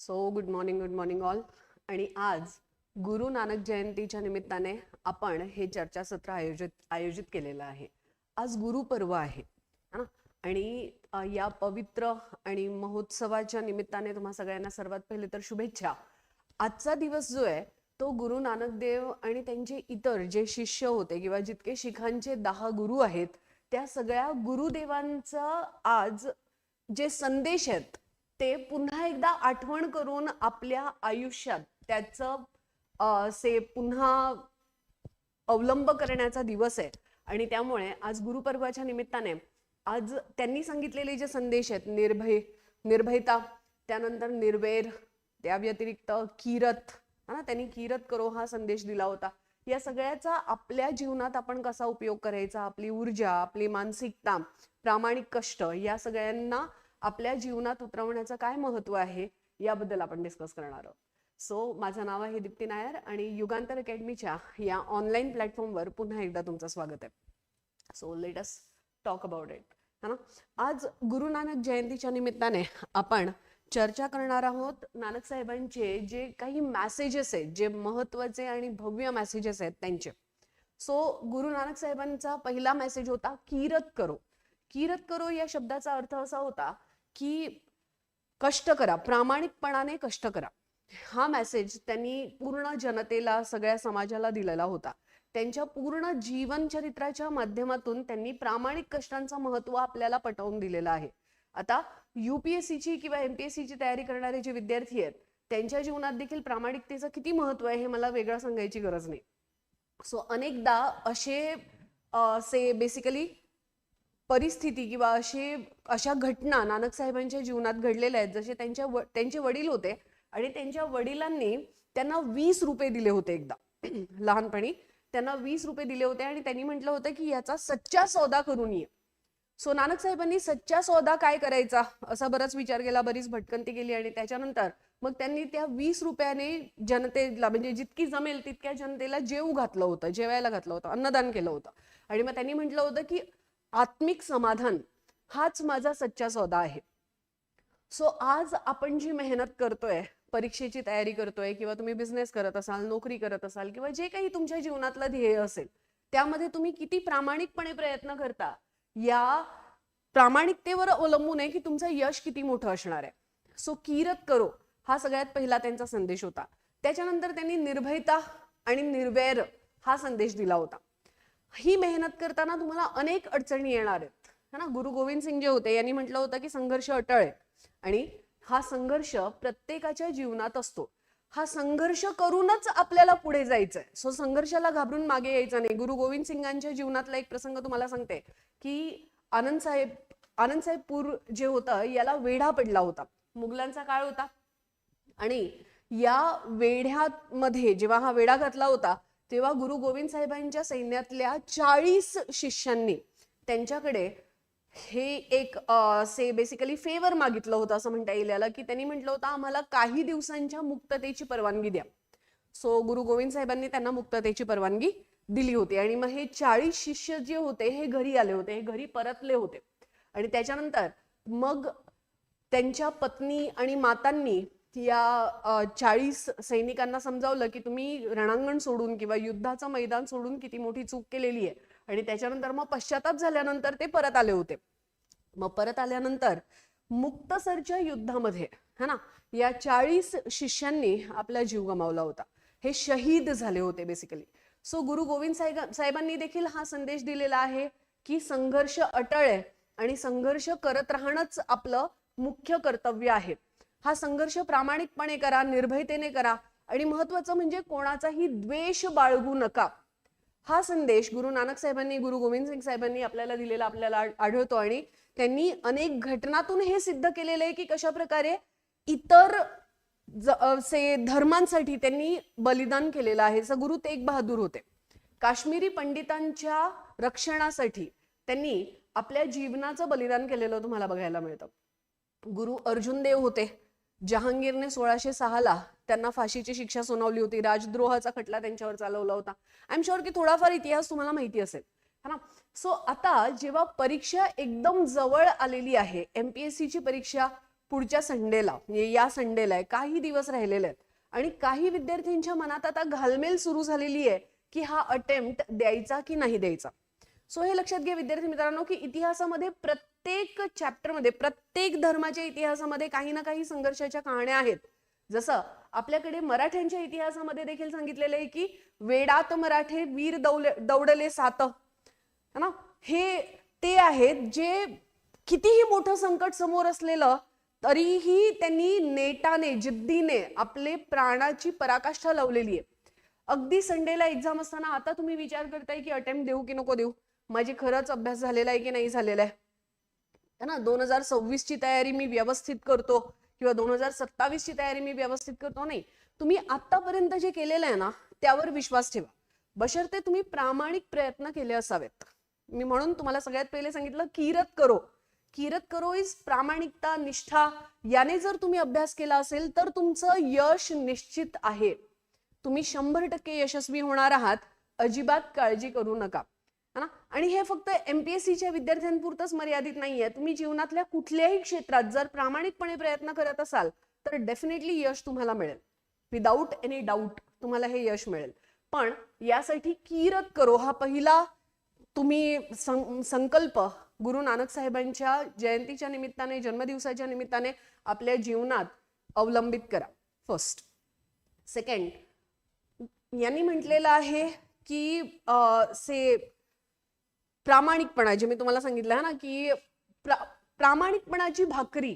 So good morning good morning all आणि आज गुरु नानक जयंतीच्या निमित्ताने आपण हे चर्चासत्र आयोजित आयोजित केलेलं आहे. आज गुरुपर्व आहे ना? आणि या पवित्र आणि महोत्सवाच्या निमित्ताने तुम्हा सगळ्यांना सर्वात पहिले तर शुभेच्छा. आजचा दिवस जो आहे तो गुरु नानक देव आणि त्यांचे इतर जे शिष्य होते किंवा जितके शिखांचे दहा गुरु आहेत त्या सगळ्या गुरुदेवांचा आज जे संदेश आहेत ते पुन्हा एकदा आठवण करून आपल्या आयुष्यात त्याचं से पुन्हा अवलंब करण्याचा दिवस आहे. आणि त्यामुळे आज गुरुपर्वाच्या निमित्ताने आज त्यांनी सांगितलेले जे संदेश आहेत निर्भय निर्भयता त्यानंतर निर्वेर त्या व्यतिरिक्त किरत ना त्यांनी किरत करो हा संदेश दिला होता. या सगळ्याचा आपल्या जीवनात आपण कसा उपयोग करायचा? आपली ऊर्जा आपली मानसिकता प्रामाणिक कष्ट या सगळ्यांना आपल्या जीवनात उतरवण्याचं काय महत्त्व आहे याबद्दल आपण डिस्कस करणार आहोत. सो माझं नाव आहे दीप्ती नायर आणि युगांतर अकॅडमीच्या या ऑनलाईन प्लॅटफॉर्मवर पुन्हा एकदा तुमचं स्वागत आहे. So let us talk about it है ना? आज गुरु नानक जयंतीच्या निमित्ताने आपण चर्चा करणार आहोत नानक साहेबांचे जे काही मॅसेजेस आहेत जे महत्त्वाचे आणि भव्य मॅसेजेस आहेत त्यांचे. सो गुरु नानक साहेबांचा पहिला मेसेज होता किरत करो. किरत करो या शब्दाचा अर्थ असा होता की कष्ट करा प्रामाणिकपणाने कष्ट करा. हा मेसेज त्यांनी पूर्ण जनतेला सगळ्या समाजाला दिलेला होता. त्यांच्या पूर्ण जीवन चरित्राच्या माध्यमातून त्यांनी प्रामाणिक कष्टांचं महत्त्व आपल्याला पटवून दिलेलं आहे. आता युपीएससीची किंवा एमपीएससीची तयारी करणारे जे विद्यार्थी आहेत त्यांच्या जीवनात देखील प्रामाणिकतेचं किती महत्त्व आहे हे मला वेगळं सांगायची गरज नाही. सो अनेकदा असे से बेसिकली परिस्थिती किंवा असे अशा घटना नानक साहेबांच्या जीवनात घडलेल्या आहेत जसे त्यांच्या व- त्यांचे वडील होते आणि त्यांच्या वडिलांनी त्यांना वीस रुपये दिले होते एकदा. लहानपणी त्यांना वीस रुपये दिले होते आणि त्यांनी म्हटलं होतं की याचा सच्चा सौदा करून ये. सो नानक साहेबांनी सच्चा सौदा काय करायचा? असा बराच विचार केला बरीच भटकंती केली आणि त्याच्यानंतर मग त्यांनी त्या वीस रुपयाने जनतेला म्हणजे जितकी जमेल तितक्या जनतेला जेऊ घातलं होतं जेवायला घातलं होतं अन्नदान केलं होतं. आणि मग त्यांनी म्हटलं होतं की आत्मिक समाधान हाच माझा सच्चा सौदा आहे. सो आज आपण जी मेहनत करतोय परीक्षेची तयारी करतोय किंवा तुम्ही बिझनेस करत असाल नोकरी करत असाल किंवा जे काही तुमच्या जीवनातलं ध्येय असेल त्यामध्ये तुम्ही किती प्रामाणिकपणे प्रयत्न करता या प्रामाणिकतेवर अवलंबून आहे की तुमचं यश किती मोठं असणार आहे. सो किरत करो हा सगळ्यात पहिला त्यांचा संदेश होता. त्याच्यानंतर त्यांनी निर्भयता आणि निर्वैर हा संदेश दिला होता. ही मेहनत करताना तुम्हाला अनेक अडचणी येणार आहेत. है ना? गुरु गोविंद सिंग जे होते यांनी म्हटलं होतं की संघर्ष अटळ आहे. आणि हा संघर्ष प्रत्येकाच्या जीवनात असतो. हा संघर्ष करूनच आपल्याला पुढे जायचंय. सो संघर्षाला घाबरून मागे यायचं नाही. गुरु गोविंद सिंगांच्या जीवनातला एक प्रसंग तुम्हाला सांगते की आनंद साहेब आनंद साहेब पूर जे होतं याला वेढा पडला होता. मुघलांचा काळ होता. आणि या वेढ्यामध्ये जेव्हा हा वेढा घातला होता तेव्हा गुरु गोविंद साहेबांच्या सैन्यातल्या चाळीस शिष्यांनी त्यांच्याकडे हे एक से बेसिकली फेवर मागितलं होतं असं म्हणता येईल याला की त्यांनी म्हटलं होतं आम्हाला काही दिवसांच्या मुक्ततेची परवानगी द्या. सो गुरु गोविंद साहेबांनी त्यांना मुक्ततेची परवानगी दिली होती. आणि मग हे चाळीस शिष्य जे होते हे घरी आले होते हे घरी परतले होते. आणि त्याच्यानंतर मग त्यांच्या पत्नी आणि मातांनी या चाळीस सैनिकांना समजावलं की तुम्ही रणांगण सोडून किंवा युद्धाचं मैदान सोडून किती मोठी चूक केलेली आहे. आणि त्याच्यानंतर मग पश्चाताप झाल्यानंतर ते परत आले होते. मग परत आल्यानंतर मुक्तसरच्या युद्धामध्ये है ना या चाळीस शिष्यांनी आपला जीव गमावला होता. हे शहीद झाले होते बेसिकली सो गुरु गोविंद साहेब साहेबांनी देखील हा संदेश दिलेला आहे की संघर्ष अटळ आहे आणि संघर्ष करत राहणंच आपलं मुख्य कर्तव्य आहे. हा संघर्ष प्रामाणिकपणे करा निर्भयतेने करा आणि महत्वाचं म्हणजे कोणाचाही द्वेष बाळगू नका. हा संदेश गुरु नानक साहेबांनी गुरु गोविंद सिंग साहेबांनी आपल्याला दिलेला आपल्याला आढळतो आणि त्यांनी अनेक घटनातून हे सिद्ध केलेलं आहे की कशा प्रकारे इतर ज- से धर्मांसाठी त्यांनी बलिदान केलेलं आहे. असं गुरु तेग बहादूर होते. काश्मीरी पंडितांच्या रक्षणासाठी त्यांनी आपल्या जीवनाचं बलिदान केलेलं तुम्हाला बघायला मिळतं. गुरु अर्जुन देव होते. जहांगीरने सोळाशे सहाला त्यांना फाशीची शिक्षा सुनावली होती. राजद्रोहाचा खटला त्यांच्यावर चालवला होता. आय एम शुअर की थोडाफार इतिहास तुम्हाला माहिती असेल. है ना? सो आता जेव्हा परीक्षा एकदम जवळ आलेली आहे एमपीएससी ची परीक्षा पुढच्या संडेला म्हणजे या संडेला आहे काही दिवस राहिलेले आहेत. आणि काही विद्यार्थ्यांच्या मनात आता घालमेल सुरू झालेली आहे की हा अटेम्प्ट द्यायचा की नाही द्यायचा. सो हे लक्षात घ्या विद्यार्थी मित्रांनो की इतिहासामध्ये प्रत्येक प्रत्येक चॅप्टरमध्ये प्रत्येक धर्माच्या इतिहासामध्ये काही ना काही संघर्षाच्या कहाण्या आहेत. जसं आपल्याकडे मराठ्यांच्या इतिहासामध्ये देखील सांगितलेलं आहे की वेडात मराठे वीर दौले दौडले सात. है ना? हे ते आहेत जे कितीही मोठं संकट समोर असलेलं तरीही त्यांनी नेटाने जिद्दीने आपले प्राणाची पराकाष्ठा लावलेली आहे. अगदी संडेला एक्झाम असताना आता तुम्ही विचार करताय की अटेम्प्ट देऊ की नको देऊ? माझी खरंच अभ्यास झालेला आहे की नाही झालेला आहे? है ना दोन हजार सव्वीस ची तयारी मी व्यवस्थित करतो किंवा दोन हजार सत्तावीस ची तयारी मी व्यवस्थित करतो नाही. तुम्ही आतापर्यंत जे केलेलं आहे ना त्यावर विश्वास ठेवा. बशर्ते तुम्ही प्रामाणिक प्रयत्न केले असावेत. मी म्हणून तुम्हाला सगळ्यात पहिले सांगितलं किरत करो. किरत करो इज प्रामाणिकता निष्ठा याने जर तुम्ही अभ्यास केला असेल तर तुमचं यश निश्चित आहे. तुम्ही शंभर टक्के यशस्वी होणार आहात. अजिबात काळजी करू नका. ना? आणि हे फक्त एमपीएससीच्या विद्यार्थ्यांपुरतंच मर्यादित नाहीये. तुम्ही जीवनातल्या कुठल्याही क्षेत्रात जर प्रामाणिकपणे प्रयत्न करत असाल तर डेफिनेटली यश तुम्हाला मिळेल. विदाऊट एनी डाऊट तुम्हाला हे यश मिळेल. पण यासाठी किरत करो. हा पहिला तुम्ही सं- संकल्प गुरु नानक साहेबांच्या जयंतीच्या निमित्ताने जन्मदिवसाच्या निमित्ताने आपल्या जीवनात अवलंबित करा. फर्स्ट सेकंड यांनी म्हटलेलं आहे की से प्रामाणिकपणा जे मी तुम्हाला सांगितलं आहे ना की प्रा- प्रामाणिकपणाची भाकरी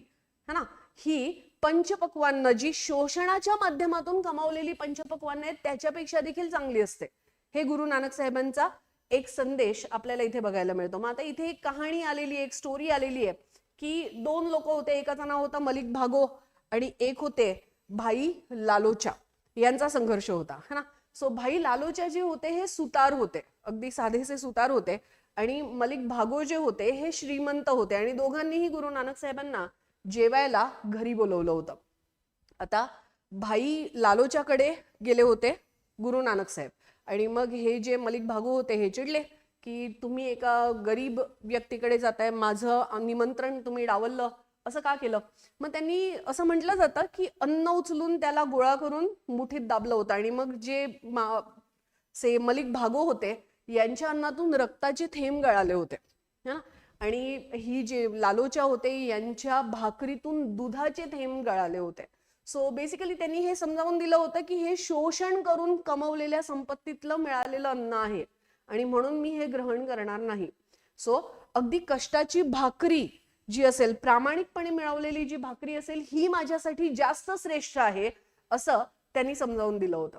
है ना? ही पंचपक्वान्न जी शोषणाच्या माध्यमातून कमावलेली पंचपक्वान्न आहेत त्याच्यापेक्षा देखील चांगली असते. हे गुरु नानक साहेबांचा एक संदेश आपल्याला इथे बघायला मिळतो. मग आता इथे एक कहाणी आलेली आहे एक स्टोरी आलेली आहे की दोन लोक होते एकाचं नाव होता मलिक भागो आणि एक होते भाई लालोचा. यांचा संघर्ष होता है ना? सो भाई लालोचा जे होते हे सुतार होते. अगदी साधेसे सुतार होते. आणि मलिक भागो जे होते हे श्रीमंत होते आणि दोघांनीही गुरु नानक साहेबांना जेवायला घरी बोलवलं होतं. आता भाई लालोच्याकडे गेले होते गुरु नानक साहेब. आणि मग हे जे मलिक भागो होते हे चिडले की तुम्ही एका गरीब व्यक्तीकडे जाताय माझं निमंत्रण तुम्ही डावललं. असं का केलं? मग त्यांनी असं म्हटलं जातं की अन्न उचलून त्याला गोळा करून मुठीत दाबलं होतं. आणि मग जे मा- से मलिक भागो होते यांच्या अन्नातून रक्ताचे थेंब गळाले होते. ना आणि ही जे लालोच्या होते यांच्या भाकरीतून दुधाचे थेंब गळाले होते. सो बेसिकली त्यांनी हे समजावून दिलं होतं की हे शोषण करून कमवलेल्या संपत्तीतलं मिळालेलं अन्न आहे. आणि म्हणून मी हे ग्रहण करणार नाही. सो अगदी कष्टाची भाकरी जी असेल प्रामाणिकपणे मिळवलेली जी भाकरी असेल ही माझ्यासाठी जास्त श्रेष्ठ आहे असं त्यांनी समजावून दिलं होतं.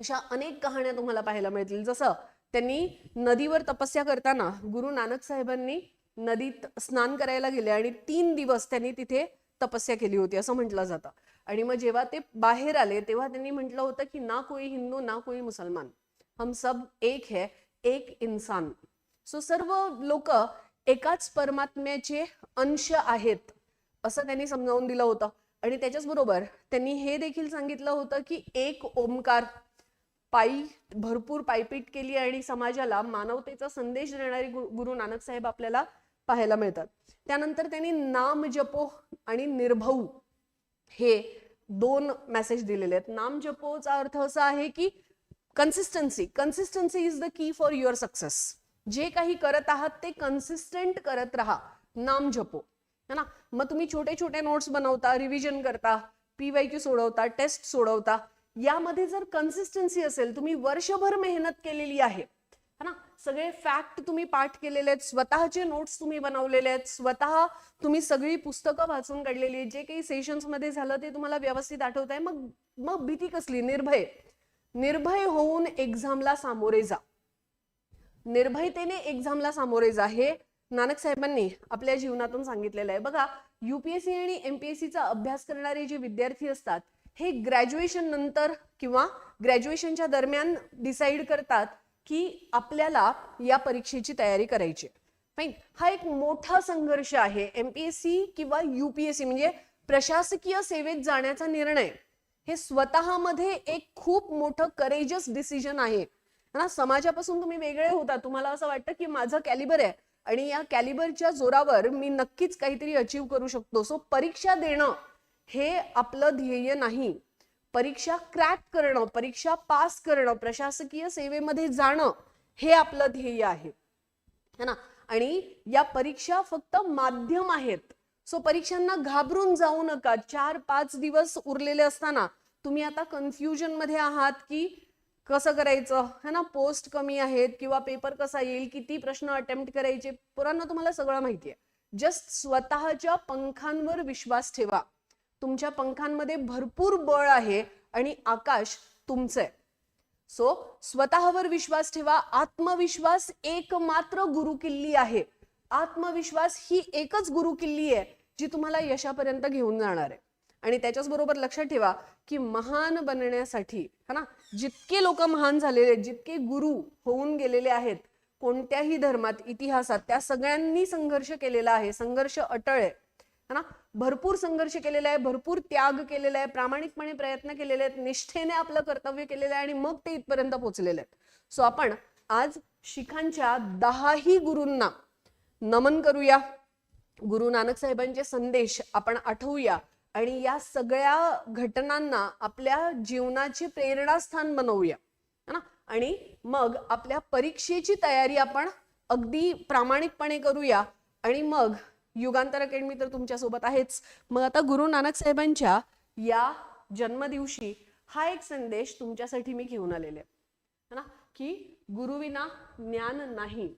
अशा अनेक कहाण्या तुम्हाला पाहायला मिळतील. जसं त्यांनी नदीवर तपस्या करताना गुरु नानक साहेबांनी नदीत स्नान करायला गेले आणि तीन दिवस त्यांनी तिथे तपस्या केली होती असं म्हटलं जातं. आणि मग जेव्हा ते बाहेर आले तेव्हा त्यांनी म्हटलं होतं की ना कोई हिंदू ना कोई मुसलमान. हम सब एक है एक इन्सान सो सर्व लोक एकाच परमात्म्याचे अंश आहेत असं त्यांनी समजावून दिलं होतं. आणि त्याच्याच बरोबर त्यांनी हे देखील सांगितलं होतं की एक ओमकार पायी भरपूर पायपीट केली आणि समाजाला मानवतेचा संदेश देणारे गुरु नानक साहेब आपल्याला पाहायला मिळतात. त्यानंतर त्यांनी नाम जपो आणि निर्भऊ हे दोन मेसेज दिलेले आहेत. नाम जपोचा अर्थ असा आहे की consistency consistency is the key for your success जे काही करत आहात ते कन्सिस्टंट करत राहा. नाम जपो. है ना? मग तुम्ही छोटे छोटे नोट्स बनवता रिव्हिजन करता पी वाय क्यू सोडवता टेस्ट सोडवता यामध्ये जर कन्सिस्टन्सी असेल तुम्ही वर्षभर मेहनत केलेली आहे है ना? सगळे फॅक्ट तुम्ही पाठ केलेले आहेत स्वतःचे नोट्स तुम्ही बनवलेले आहेत स्वतः तुम्ही सगळी पुस्तकं वाचून काढलेली आहेत जे काही सेशन्समध्ये झालं ते तुम्हाला व्यवस्थित आठवत आहे. मग मग भीती कसली? निर्भय. निर्भय होऊन एक्झामला सामोरे जा. निर्भयतेने एक्झामला सामोरे जा. हे नानक साहेबांनी आपल्या जीवनातून सांगितलेलं आहे. बघा युपीएससी आणि एमपीएससीचा अभ्यास करणारे जे विद्यार्थी असतात हे ग्रॅज्युएशन नंतर किंवा ग्रॅज्युएशनच्या दरम्यान डिसाईड करतात की आपल्याला या परीक्षेची तयारी करायची फाईन हा एक मोठा संघर्ष आहे. एमपीएससी किंवा युपीएससी म्हणजे प्रशासकीय सेवेत जाण्याचा निर्णय. हे स्वतःमध्ये एक खूप मोठं करेजस डिसिजन आहे. ना समाजापासून तुम्ही वेगळे होता. तुम्हाला असं वाटतं की माझं कॅलिबर आहे आणि या कॅलिबरच्या जोरावर मी नक्कीच काहीतरी अचीव करू शकतो. सो परीक्षा देणं हे आपलं ध्येय नाही. परीक्षा क्रॅक करणं परीक्षा पास करणं प्रशासकीय सेवेमध्ये जाणं हे आपलं ध्येय आहे. है ना? आणि या परीक्षा फक्त माध्यम आहेत. सो परीक्षांना घाबरून जाऊ नका. चार पाच दिवस उरलेले असताना तुम्ही आता कन्फ्युजनमध्ये आहात की कसं करायचं? है ना? पोस्ट कमी आहेत किंवा पेपर कसा येईल? किती प्रश्न अटेम्प्ट करायचे? पुरांना तुम्हाला सगळं माहिती आहे. जस्ट स्वतःच्या पंखांवर विश्वास ठेवा. तुमच्या पंखांमध्ये भरपूर बळ आहे आणि आकाश तुमचं आहे. सो स्वतःवर विश्वास ठेवा. आत्मविश्वास एकमात्र गुरु किल्ली आहे. आत्मविश्वास ही एकच गुरु किल्ली आहे जी तुम्हाला यशापर्यंत घेऊन जाणार आहे. आणि त्याच्याच बरोबर लक्षात ठेवा की महान बनण्यासाठी है ना जितके लोक महान झालेले जितके गुरु होऊन गेलेले आहेत कोणत्याही धर्मात इतिहासात त्या सगळ्यांनी संघर्ष केलेला आहे. संघर्ष अटळ आहे. है ना? भरपूर संघर्ष केलेला आहे भरपूर त्याग केलेला आहे प्रामाणिकपणे प्रयत्न केलेले आहेत निष्ठेने आपलं कर्तव्य केलेलं आहे आणि मग ते इथपर्यंत पोहोचलेले आहेत. सो आपण आज शिखांच्या दहाही गुरूंना नमन करूया. गुरु नानक साहेबांचे संदेश आपण आठवूया आणि या सगळ्या घटनांना आपल्या जीवनाचे प्रेरणास्थान बनवूया. है ना? आणि मग आपल्या परीक्षेची तयारी आपण अगदी प्रामाणिकपणे करूया आणि मग युगांतर अकॅडमी तर तुमच्यासोबत आहेच. मग आता गुरु नानक साहेबांच्या या जन्मदिवशी हा एक संदेश तुमच्यासाठी मी घेऊन आलेले. आहे है ना? की गुरुविना ज्ञान नाही.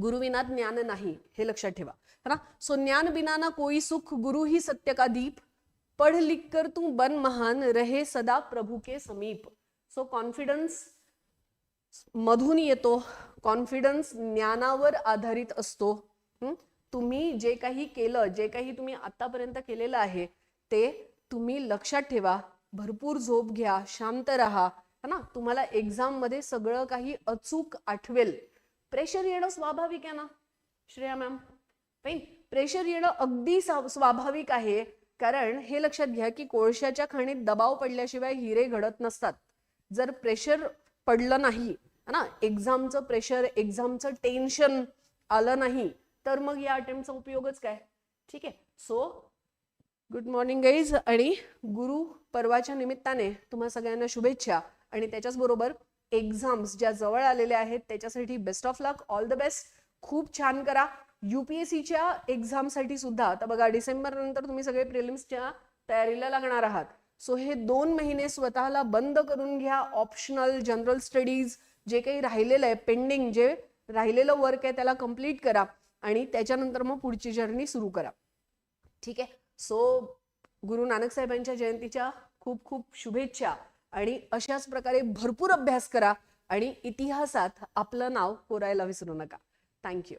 गुरुविना ज्ञान नाही हे लक्षात ठेवा. है ना? सो ज्ञान बिना ना कोई सुख गुरु ही सत्य का दीप? पढ़ लिख कर तू बन महान रहे सदा प्रभु के समीप. सो कॉन्फिडन्स मधून येतो. कॉन्फिडन्स ज्ञानावर आधारित असतो. तुम्ही जे काही केलं जे काही तुम्ही आतापर्यंत केलेलं आहे ते तुम्ही लक्षात ठेवा. भरपूर झोप घ्या शांत राहा. है ना? तुम्हाला एक्झाममध्ये सगळं काही अचूक आठवेल. प्रेशर येणं स्वाभाविक आहे ना? श्रेया मॅम प्रेशर येणं अगदी स्वाभाविक आहे. कारण हे लक्षात घ्या की कोळशाच्या खाणीत दबाव पडल्याशिवाय हिरे घडत नसतात. जर प्रेशर पडलं नाही है ना? एक्झामचं प्रेशर एक्झामचं टेन्शन आलं नाही तर मग या अटेम्प्टचा उपयोगच काय? ठीक आहे. सो गुड मॉर्निंग गाईज आणि गुरु पर्वाच्या निमित्ताने तुम्हा सगळ्यांना शुभेच्छा. आणि त्याच्याचबरोबर एक्झाम्स ज्या जवळ आलेल्या आहेत त्याच्यासाठी best of luck all the best खूप छान करा. युपीएससीच्या एक्झामसाठी सुद्धा आता बघा डिसेंबर नंतर तुम्ही सगळे प्रिलिम्सच्या तयारीला लागणार आहात. सो हे दोन महिने स्वतःला बंद करून घ्या. ऑप्शनल जनरल स्टडीज जे काही राहिलेलं आहे पेंडिंग जे राहिलेलं वर्क आहे त्याला कंप्लीट करा. आणि त्याच्यानंतर मग पुढची जर्नी सुरू करा. ठीक आहे? सो गुरु नानक साहेबांच्या जयंतीच्या खूप खूप शुभेच्छा आणि अशाच प्रकारे भरपूर अभ्यास करा आणि इतिहासात आपलं नाव कोरायला विसरू नका. थँक्यू